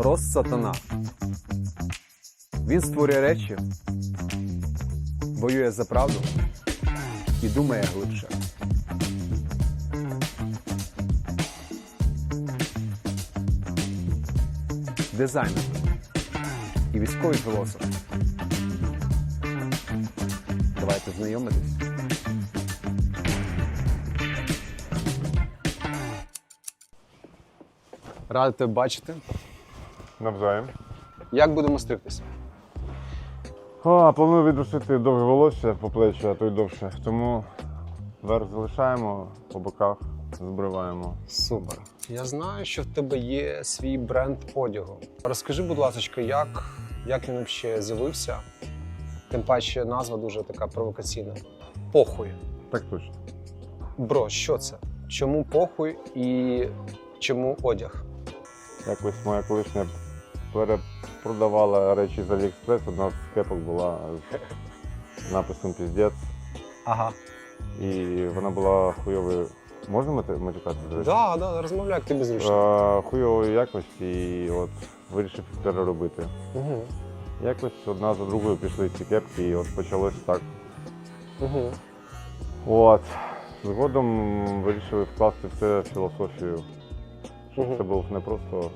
Рост сатана. Він створює речі, воює за правду і думає глибше. Дизайнер і військовий філософ. Давайте знайомитись. Радий тебе бачити. Навзаєм. Як будемо стригтися? А, планую відростити довге волосся по плечі, а то й довше. Тому верх залишаємо, по боках збриваємо. Супер. Я знаю, що в тебе є свій бренд одягу. Розкажи, будь ласка, як, як він взагалі з'явився? Тим паче назва дуже така провокаційна. Похуй. Так точно. Бро, що це? Чому похуй і чому одяг? Якось моя колишня перепродавала речі з Аліекспрес, одна з кепок була з написом піздець. Ага. І вона була хуйовою. Можна матюкати? речі? Да, да, розмовляй, як тобі зручно. Е, Хуйової якості і от вирішив переробити. Угу. Якось одна за другою пішли ці кепки, і от почалось так. Угу. От. Згодом вирішили вкласти все в філософію, щоб Мгм. це був не просто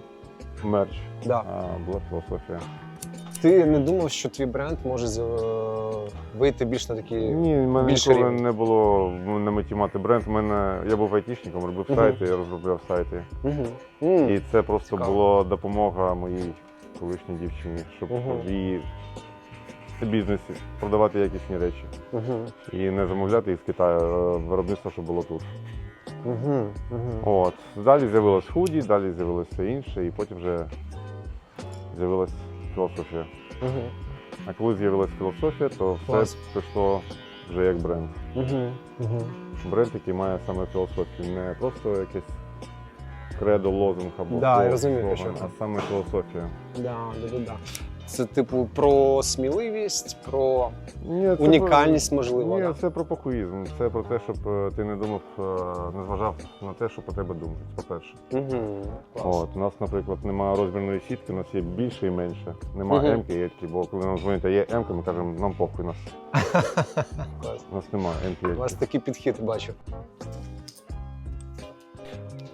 мерч, Да. а була філософія. Ти не думав, що твій бренд може з- е, вийти більш на такі. Ні, в мене більше ніколи рівень. не було на меті мати бренд. Мене я був айтішником, робив Мгм. сайти, я розробляв сайти. Угу. І це просто Цікаво. була допомога моїй колишній дівчині, щоб Мгм. в її бізнесі продавати якісні речі. Угу. І не замовляти їх з Китаю, а виробництво, що було тут. Угу. Угу. От. Далі з'явилось худі, далі з'явилось все інше, і потім вже з'явилась філософія. Угу. А коли з'явилась філософія, то все Клас. пішло вже як бренд. Угу. Угу. Бренд, який має саме філософію, не просто якесь кредо, лозунг або Да, я розумію, про що а саме філософія. Да, да, да, да. Це типу про сміливість, про Ні, це унікальність, про... можливо. Ні, да? це про похуїзм. Це про те, щоб е, ти не думав, е, не зважав на те, що про тебе думають, по-перше. Угу. От, у нас, наприклад, немає розмірної сітки, у нас є більше і менше. Немає Мгм. М-ки Ельки, бо коли нам дзвонять, а є М-ка, ми кажемо, нам похуй нас. У нас немає М-ки У вас такий підхід бачу.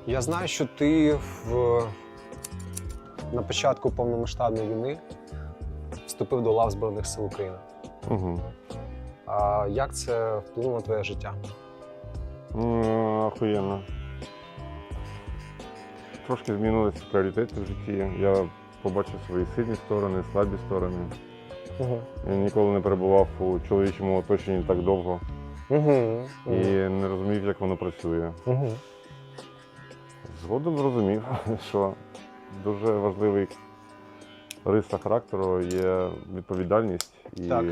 Я знаю, що ти в... на початку повномасштабної війни вступив до лав Збройних сил України. Угу. А як це вплинуло на твоє життя? Охуєнно. Трошки змінилися пріоритети в житті. Я побачив свої сильні сторони, слабі сторони. Угу. Я ніколи не перебував у чоловічому оточенні так довго Угу. і не розумів, як воно працює. Угу. Згодом зрозумів, що дуже важливий риса характеру є відповідальність і Так.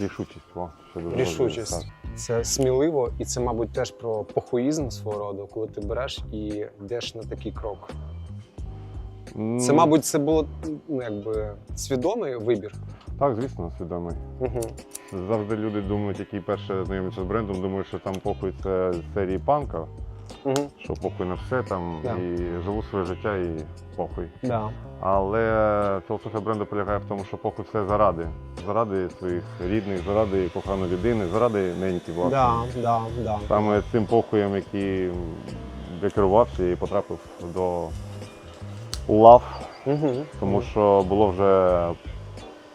рішучість. О, що дуже важливо. Рішучість. Це сміливо, і це, мабуть, теж про похуїзм свого роду, коли ти береш і йдеш на такий крок. Так. Це, мабуть, це було ну, якби свідомий вибір. Так, звісно, свідомий. Угу. Завжди люди думають, які перше знайомляться з брендом, думають, що там похуй це з серії панка, Угу. що похуй на все там Да. і живу своє життя і похуй. Да. Але філософія бренду полягає в тому, що похуй все заради. Заради своїх рідних, заради коханої людини, заради неньки, власне. Да, да, да. Саме цим похуєм, який я керувався і потрапив до лав, Угу. тому що було вже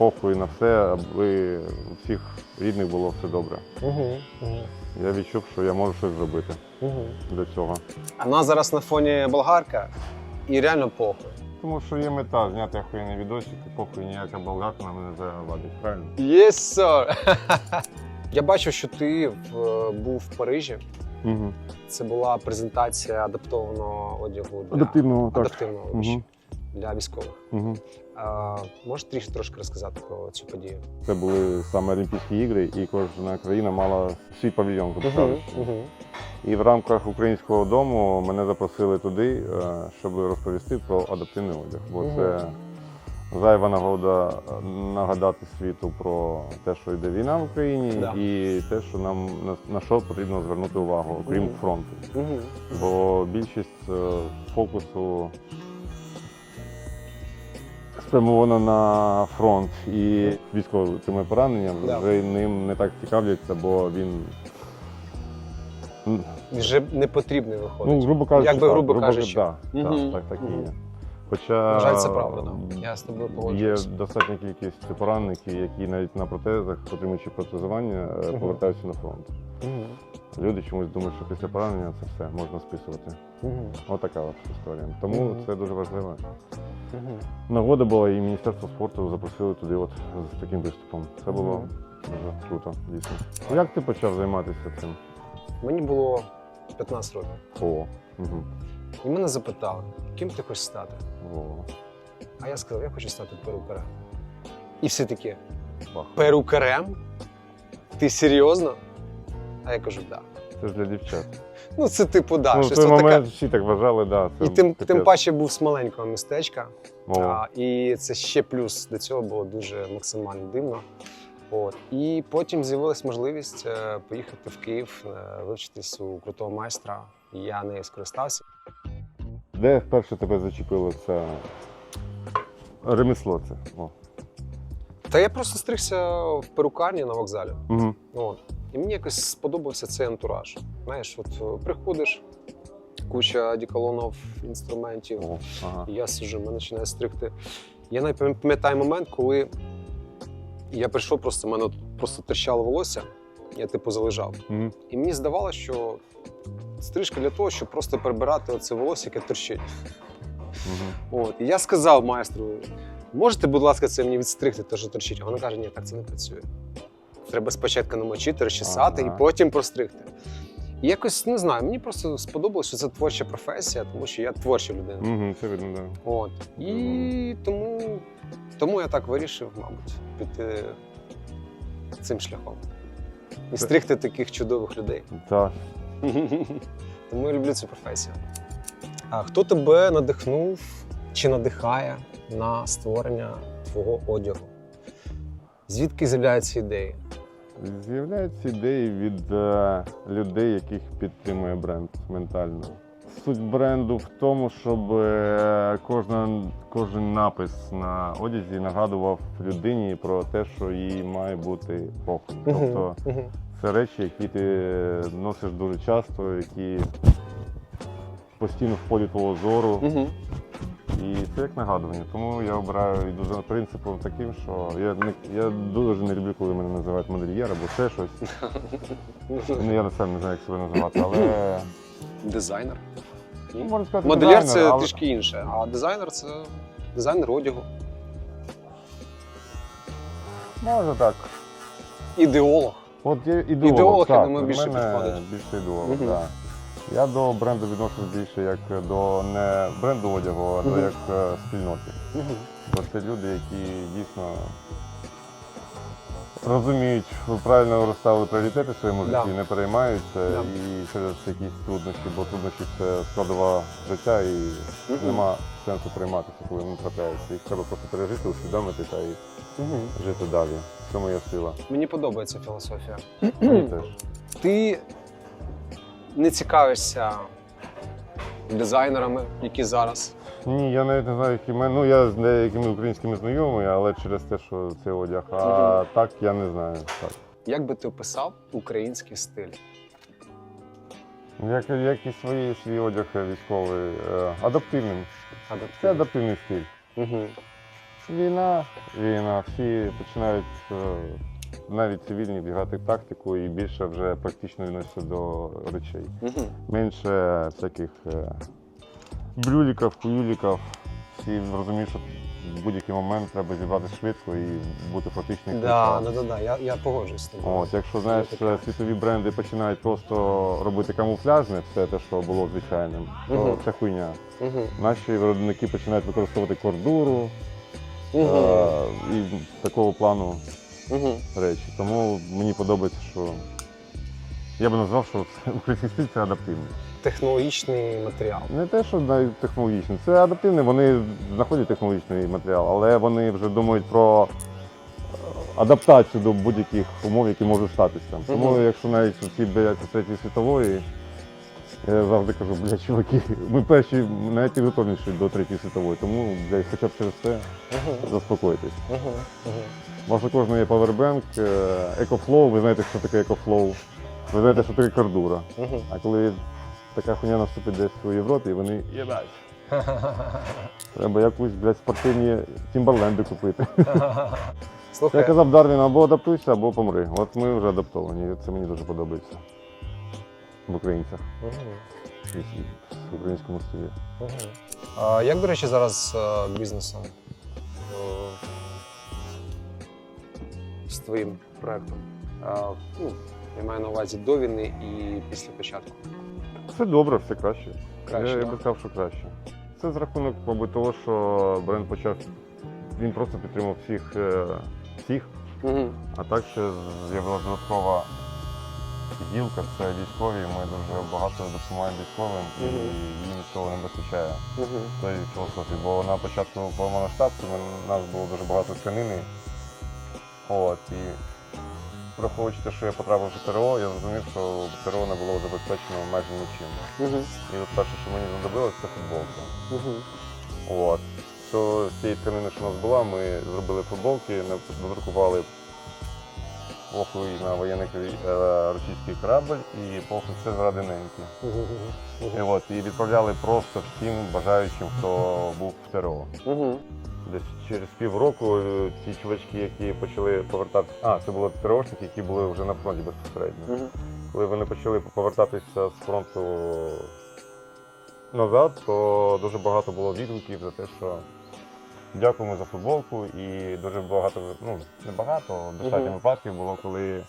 похуй на все, аби у всіх рідних було все добре. Угу. Угу. Я відчув, що я можу щось зробити Угу. для цього. У нас зараз на фоні болгарка і реально похуй. Тому що є мета зняти охуєнний відосик, і похуй ніяка болгарка нам не завадить, правильно? Yes, sir! Я бачив, що ти в, був в Парижі. Угу. Це була презентація адаптованого одягу для Адаптивного, так. адаптивного Угу. для військових. Угу. Можеш трішки трошки розказати про цю подію? Це були саме Олімпійські ігри, і кожна країна мала свій павільйон. так кажучи. Угу. І в рамках українського дому мене запросили туди, е, щоб розповісти про адаптивний одяг. Бо Мгм. це зайва нагода е, нагадати світу про те, що йде війна в Україні, Да. і те, що нам на, що потрібно звернути увагу, окрім Мгм. фронту. Угу. Бо більшість е, фокусу спрямована на фронт і військовими пораненням Да. вже ним не так цікавляться, бо він. Вже не потрібний виходить. Ну, грубо кажучи, Якби так, грубо кажучи. Да, Мгм. так, так і є. Хоча На жаль, це правда. Я з тобою є достатня кількість поранеників, які навіть на протезах, отримуючи протезування, е, повертаються на фронт. Мгм. Люди чомусь думають, що після поранення це все можна списувати. Мгм. Отака от історія. Тому Мгм. це дуже важливо. Мгм. Нагода була, і Міністерство спорту запросили туди от з таким виступом. Це було Мгм. дуже круто, дійсно. Як ти почав займатися цим? Мені було 15 років. О, угу. І мене запитали, ким ти хочеш стати? О, А я сказав, я хочу стати перукарем. І всі такі, бах. перукарем? Ти серйозно? А я кажу, так. Це ж для дівчат. Ну, це типу, да, ну, в той момент всі так вважали, да. Це І тим, капець. тим паче був з маленького містечка. О, А, і це ще плюс до цього було дуже максимально дивно. От. І потім з'явилась можливість е, поїхати в Київ, е, вивчитись у крутого майстра. І я нею скористався. Де вперше тебе зачепило це ремесло це? О. Та я просто стригся в перукарні на вокзалі. Угу. От. І мені якось сподобався цей антураж. Знаєш, от е, приходиш, куча діколонів, інструментів. О, ага. І я сиджу, мене починає стригти. Я навіть пам'ятаю момент, коли я прийшов, просто в мене просто тріщало волосся, я типу залежав. Угу. І мені здавалося, що стрижка для того, щоб просто прибирати оце волосся, яке торчить. Угу. От. І я сказав майстру: можете, будь ласка, це мені відстригти, те, що торчить. А вона каже, ні, так це не працює. Треба спочатку намочити, розчесати Ага. і потім простригти. І якось не знаю, мені просто сподобалося, що це творча професія, тому що я творча людина. Угу. Це видно, так. Да. От. І тому, тому я так вирішив, мабуть, піти цим шляхом. І стригти таких чудових людей. Так. Тому я люблю цю професію. А хто тебе надихнув чи надихає на створення твого одягу? Звідки з'являються ідеї? З'являються ідеї від е, людей, яких підтримує бренд ментально. Суть бренду в тому, щоб е, кожна, кожен напис на одязі нагадував людині про те, що їй має бути похуй. Тобто це речі, які ти носиш дуже часто, які постійно в полі твого зору. І це як нагадування. Тому я обираю йду за принципом таким, що я не я дуже не люблю, коли мене називають модельєр або ще щось. Ну, я сам не знаю, як себе називати, але Дизайнер. ну, можна сказати, Модельєр це але- трішки інше, а дизайнер це дизайнер одягу. Може так. Ідеолог. От я ідеолог, Ідеолог, я думаю, більше підходить. Більше ідеолог, так. Я до бренду відношусь більше як до не бренду одягу, а до як е, спільноти. Бо це люди, які дійсно розуміють, правильно розставили пріоритети в своєму Да. житті, не переймаються Да. і через якісь труднощі, бо труднощі це складова життя і нема сенсу прийматися, коли вони трапляються. Їх треба просто пережити, усвідомити та й Мгм. жити далі. В цьому є сила. Мені подобається філософія. Мені теж. Ти не цікавишся дизайнерами, які зараз. Ні, я навіть не знаю, які мене. Ну я з деякими українськими знайомий, але через те, що це одяг. А Мгм. так я не знаю. Так. Як би ти описав український стиль? Як, як і свої, свій одяг військовий, е, адаптивним. Це Адаптивний. адаптивний стиль. Угу. Війна, війна, всі починають е, навіть цивільні бігати тактику і більше вже практично відносяться до речей. Менше всяких е, брюліків, куюліків. Всі розуміють, що в будь-який момент треба зібратися швидко і бути практичним. Да, да, да, да. Я, я погоджуюсь з тобою. От, якщо знаєш, Є світові бренди починають просто робити камуфляжне, все те, що було звичайним, то Мгм. це хуйня. Угу. Наші виробники починають використовувати кордуру Угу. е, і такого плану Угу. речі. Тому мені подобається, що я би назвав, що це- український стиль це адаптивний. Технологічний матеріал. Не те, що навіть технологічний, це адаптивний, вони знаходять технологічний матеріал, але вони вже думають про е, адаптацію до будь-яких умов, які можуть статися. Тому Мгм. якщо навіть ці бояться третьої світової, Я завжди кажу, бля, чуваки, ми перші найпідготовленіші до третьої світової, тому бля, хоча б через це заспокойтесь. У вас у кожного є павербенк, екофлоу, ви знаєте, що таке екофлоу, ви знаєте, що таке кардура. А коли така хуйня наступить десь у Європі, вони їбать. Треба якусь, блядь, спортивні тімберленди купити. Я Слухай, казав Дарвін, або адаптуйся, або помри. От ми вже адаптовані, і це мені дуже подобається. В українцях Мгм. і в українському стилі. Мгм. А як, до речі, зараз е, бізнесом? Твоїм проектом? Ну, я маю на увазі до війни і після початку. Все добре, все краще. Краще, я, я би сказав, що краще. Це з рахунок, мабуть, того, що бренд почав. Він просто підтримав всіх, е, всіх, Угу. а так ще з'явилася додаткова гілка, це військові. Ми дуже багато допомагаємо військовим і їм цього не вистачає. Угу. цієї філософії. Бо на початку повномасштабки у нас було дуже багато тканини. От, і враховуючи те, що я потрапив в ТРО, я зрозумів, що ТРО не було забезпечено майже нічим. Угу. І от перше, що мені знадобилось, це футболка. Угу. От. То з цієї тканини, що у нас була, ми зробили футболки, на- надрукували похуй на воєнний е, російський корабль і похуй все заради неньки. І, от, і відправляли просто всім бажаючим, хто був в ТРО. Десь через півроку е, ті чувачки, які почали повертатися. А, це були ТРОшники, які були вже на фронті безпосередньо. Коли вони почали повертатися з фронту назад, то дуже багато було відгуків за те, що дякуємо за футболку. І дуже багато, ну не багато, достатньо Мгм. випадків було, коли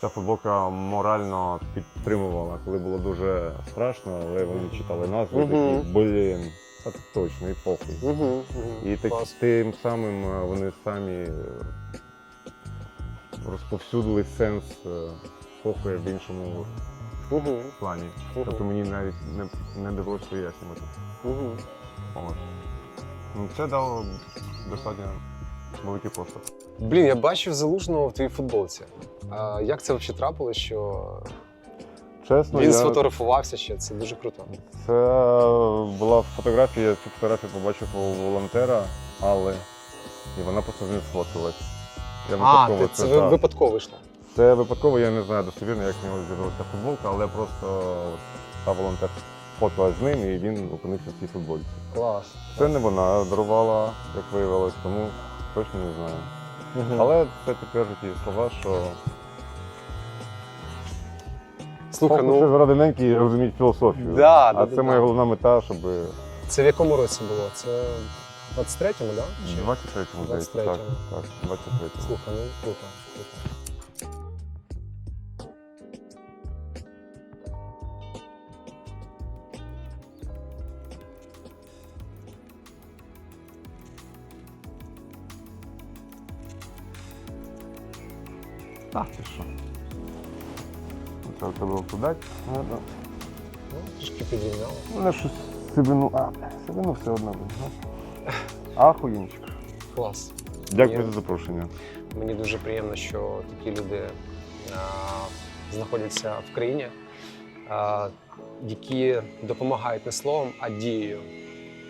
ця футболка морально підтримувала, коли було дуже страшно, але вони читали назви, Мгм. такі, блін, це точно і похуй. Угу. І так, тим самим е, вони самі е, розповсюдили сенс е, похуя в іншому Угу. плані. Мгм. Тобто мені навіть не, не довелося пояснювати. Угу. От. Ну, це дало достатньо великий поштовх. Блін, я бачив залужного в твоїй футболці. А як це взагалі трапилось, що Чесно, він я... сфотографувався ще? Це дуже круто. це була фотографія, я цю фотографію побачив у волонтера Алли, і вона просто ним сфоткалась. Я А, ти, це ви- випадково вийшло. Це випадково, я не знаю достовірно, як в нього з'явилася футболка, але просто та волонтер фоткалась з ним і він опинився в цій футболці. Клас. Це не вона дарувала, як виявилось, тому точно не знаю. Угу. Але це підтверджують її слова, що Слухай, ну заради неньки розуміють філософію. Да, а да, це да, моя да. головна мета, щоб це в якому році було? Це в 23-му, так? Да? Чи- в 23-му здається. Так, 23-му. так, 23-му. Слухай, ну круто. круто. Треба було подати. Ну, трішки підрівняли. Мене щось сивину. А, сивину все одно. буде. Ахуєнчик. Клас. Дякую Є. за запрошення. Мені дуже приємно, що такі люди а, знаходяться в країні, а, які допомагають не словом, а дією.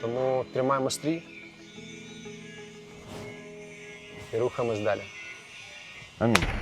Тому тримаємо стрій і рухаємось далі. Амінь.